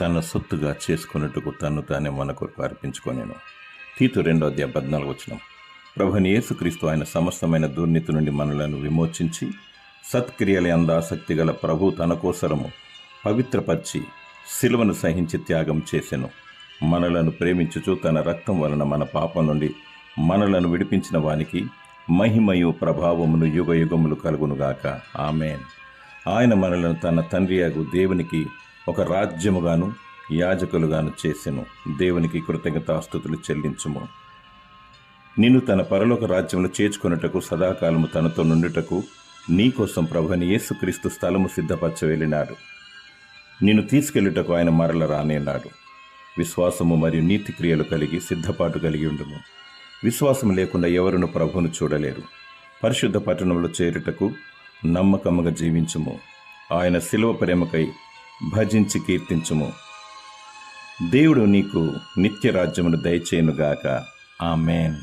తన సొత్తుగా చేసుకున్నట్టుకు తను తానే మన కొరకు అర్పించుకొనేను. తీతు రెండో అధ్యాయ పద్నాలుగు వచ్చిన ప్రభుని యేసుక్రీస్తు ఆయన సమస్తమైన దుర్నీతి నుండి మనలను విమోచించి సత్క్రియల అంద ఆసక్తి గల ప్రభు తన కోసరము పవిత్రపరిచి శిలువను సహించి త్యాగం చేసెను. మనలను ప్రేమించుచు తన రక్తం వలన మన పాపం నుండి మనలను విడిపించిన వానికి మహిమయు ప్రభావమును యుగ యుగములు కలుగునుగాక. ఆమెన్. ఆయన మనలను తన తండ్రి దేవునికి ఒక రాజ్యముగాను యాజకులుగాను చేసెను. దేవునికి కృతజ్ఞతాస్థుతులు చెల్లించుము. నిన్ను తన పరలోక రాజ్యంలో చేర్చుకొనుటకు సదాకాలము తనతో నుండుటకు నీకోసం ప్రభుని యేసుక్రీస్తు స్థలము సిద్ధపరచ వెళ్ళినాడు నిన్ను తీసుకెళ్ళుటకు ఆయన మరల రానేనాడు. విశ్వాసము మరియు నీతి క్రియలు కలిగి సిద్ధపాటు కలిగి ఉండుము. విశ్వాసం లేకుండా ఎవరును ప్రభువును చూడలేరు. పరిశుద్ధ పట్టణంలో చేరుటకు నమ్మకముగా జీవించుము. ఆయన శిలువ ప్రేమకై భజించి కీర్తించుము. దేవుడు నీకు నిత్య రాజ్యమును దయచేయునుగాక. ఆమెన్.